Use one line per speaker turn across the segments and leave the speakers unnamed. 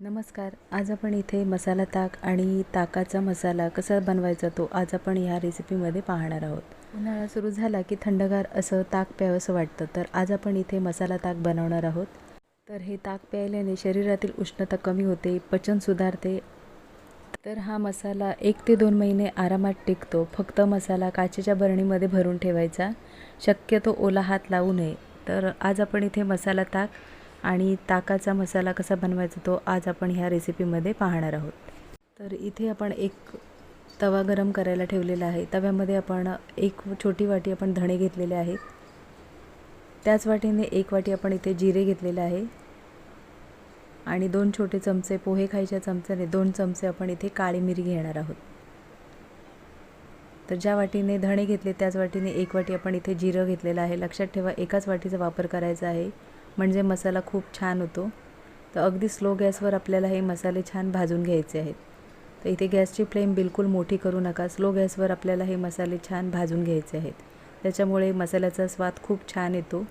नमस्कार. आज आपण इथे मसाला ताक आणि ताकाचा मसाला कसा बनवायचा तो आज आपण ह्या रेसिपीमध्ये पाहणार आहोत. उन्हाळा सुरू झाला की थंडगार असं ताक प्यावंसं वाटतं. तर आज आपण इथे मसाला ताक बनवणार आहोत. तर हे ताक प्यायल्याने शरीरातील उष्णता कमी होते पचन सुधारते. तर हा मसाला एक ते दोन महिने आरामात टिकतो. फक्त मसाला काचेच्या बरणीमध्ये भरून ठेवायचा. शक्यतो ओला हात लावू नये. तर आज आपण इथे मसाला ताक आणि ताकाचा मसाला कसा बनवायचा तो आज आपण ह्या रेसिपीमध्ये पाहणार आहोत. तर इथे आपण एक तवा गरम करायला ठेवलेला आहे. तव्यामध्ये आपण एक छोटी वाटी आपण धणे घेतलेले आहेत त्याच वाटीने एक वाटी आपण इथे जिरे घेतलेले आहे. आणि दोन छोटे चमचे पोहे खायच्या चमच्याने दोन चमचे आपण इथे काळी मिरी घेणार आहोत. तर ज्या वाटीने धणे घेतले त्याच वाटीने एक वाटी आपण इथे जिरं घेतलेलं आहे. लक्षात ठेवा एकाच वाटीचा वापर करायचा आहे. म्हणजे मसाला खूप छान होतो. तर अगदी स्लो गॅसवर आपल्याला हे मसाले छान भाजून घ्यायचे आहेत. तर इथे गॅसची फ्लेम बिलकुल मोठी करू नका. स्लो गॅसवर आपल्याला हे मसाले छान भाजून घ्यायचे आहेत. त्याच्यामुळे मसाल्याचा स्वाद खूप छान येतो.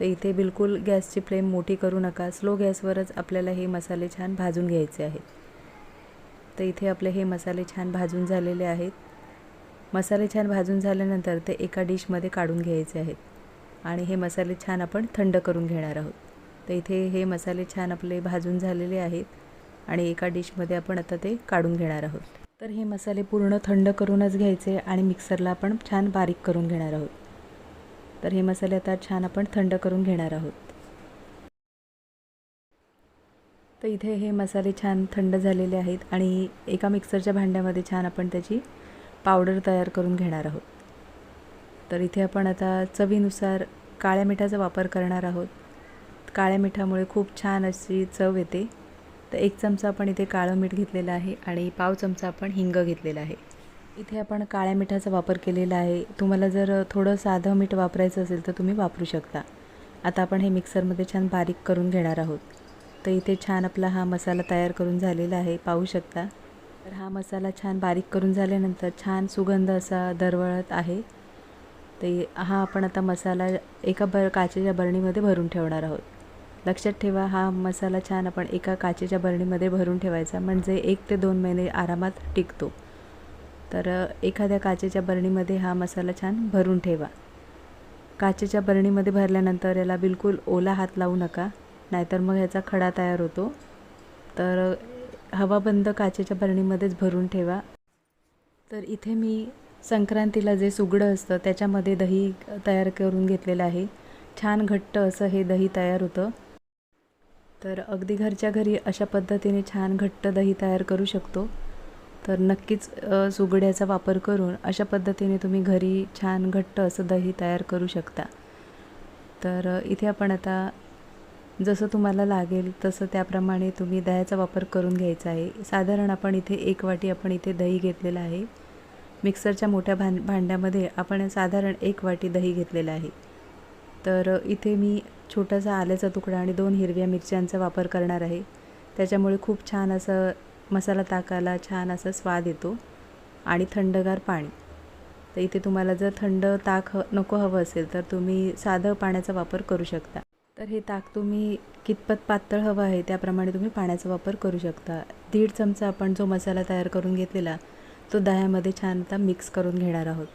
तर इथे बिलकुल गॅसची फ्लेम मोठी करू नका. स्लो गॅसवरच आपल्याला हे मसाले छान भाजून घ्यायचे आहेत. तर इथे आपले हे मसाले छान भाजून झालेले आहेत. मसाले छान भाजून झाल्यानंतर ते एका डिशमध्ये काढून घ्यायचे आहेत. आणि हे मसाले छान आपण थंड करून घेणार आहोत. तर इथे हे मसाले छान आपले भाजून झालेले आहेत आणि एका डिशमध्ये आपण आता ते काढून घेणार आहोत. तर हे मसाले पूर्ण थंड करूनच घ्यायचे आणि मिक्सरला आपण छान बारीक करून घेणार आहोत. तर हे मसाले आता छान आपण थंड करून घेणार आहोत. तर इथे हे मसाले छान थंड झालेले आहेत आणि एका मिक्सरच्या भांड्यामध्ये छान आपण त्याची पावडर तयार करून घेणार आहोत. तर इथे आपण आता चवीनुसार काळ्या मिठाचा वापर करणार आहोत. काळ्या मिठामुळे खूप छान अशी चव येते. तर एक चमचा आपण इथे काळं मीठ घेतलेलं आहे आणि पाव चमचा आपण हिंग घेतलेला आहे. इथे आपण काळ्या मिठाचा वापर केलेला आहे. तुम्हाला जर थोडं साधं मीठ वापरायचं असेल तर तुम्ही वापरू शकता. आता आपण हे मिक्सरमध्ये छान बारीक करून घेणार आहोत. तर इथे छान आपला हा मसाला तयार करून झालेला आहे. पाहू शकता. तर हा मसाला छान बारीक करून झाल्यानंतर छान सुगंध असा दरवळत आहे. ते हा आपण आता मसाला एका बर काचेच्या बरणीमध्ये भरून ठेवणार आहोत. लक्षात ठेवा हा मसाला छान आपण एका काचेच्या बरणीमध्ये भरून ठेवायचा म्हणजे एक ते दोन महिने आरामात टिकतो. तर एखाद्या काचेच्या बरणीमध्ये हा मसाला छान भरून ठेवा. काचेच्या बरणीमध्ये भरल्यानंतर याला बिलकुल ओला हात लावू नका नाहीतर मग ह्याचा खडा तयार होतो. तर हवाबंद काचेच्या बरणीमध्येच भरून ठेवा. तर इथे मी संक्रांतीला जे सुगडं असतं त्याच्यामध्ये दही तयार करून घेतलेलं आहे. छान घट्ट असं हे दही तयार होतं. तर अगदी घरच्या घरी अशा पद्धतीने छान घट्ट दही तयार करू शकतो. तर नक्कीच सुगड्याचा वापर करून अशा पद्धतीने तुम्ही घरी छान घट्ट असं दही तयार करू शकता. तर इथे आपण आता जसं तुम्हाला लागेल तसं त्याप्रमाणे तुम्ही दह्याचा वापर करून घ्यायचा आहे. साधारण आपण इथे एक वाटी आपण इथे दही घेतलेलं आहे. मिक्सरच्या मोठ्या भां भांड्यामध्ये आपण साधारण एक वाटी दही घेतलेलं आहे. तर इथे मी छोटासा आल्याचा तुकडा आणि दोन हिरव्या मिरच्यांचा वापर करणार आहे. त्याच्यामुळे खूप छान असं मसाला ताकाला छान असा स्वाद येतो आणि थंडगार पाणी. तर इथे तुम्हाला जर थंड ताक ह नको हवं असेल तर तुम्ही साधं पाण्याचा वापर करू शकता. तर हे ताक तुम्ही कितपत पातळ हवं आहे त्याप्रमाणे तुम्ही पाण्याचा वापर करू शकता. दीड चमचा आपण जो मसाला तयार करून घेतलेला तो दह्यामध्ये छान आता मिक्स करून घेणार आहोत.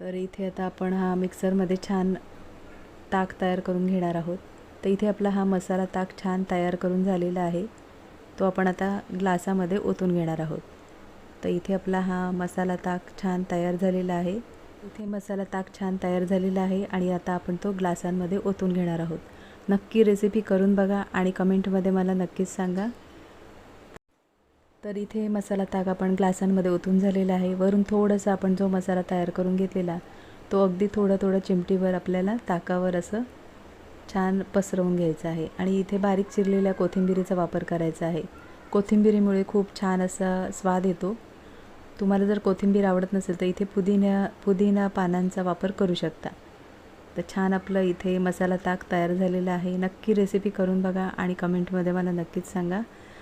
तर इथे आता आपण हा मिक्सरमध्ये छान ताक तयार करून घेणार आहोत. तर इथे आपला हा मसाला ताक छान तयार करून झालेला आहे. तो आपण आता ग्लासामध्ये ओतून घेणार आहोत. तर इथे आपला हा मसाला ताक छान तयार झालेला आहे. इथे मसाला ताक छान तयार झालेला आहे आणि आता आपण तो ग्लासांमध्ये ओतून घेणार आहोत. नक्की रेसिपी करून बघा आणि कमेंटमध्ये मला नक्कीच सांगा. तर इथे मसाला ताक आपण ग्लासांमध्ये ओतून झालेला आहे. वरून थोडंसं आपण जो मसाला तयार करून घेतलेला तो अगदी थोडं थोडं चिमटीवर आपल्याला ताकावर असं छान पसरवून घ्यायचं आहे. आणि इथे बारीक चिरलेल्या कोथिंबिरीचा वापर करायचा आहे. कोथिंबिरीमुळे खूप छान असा स्वाद येतो. तुम्हाला जर कोथिंबीर आवडत नसेल तर इथे पुदिन्या पुदिना पानांचा वापर करू शकता. तर छान आपलं इथे मसाला ताक तयार झालेला आहे. नक्की रेसिपी करून बघा आणि कमेंटमध्ये मला नक्कीच सांगा.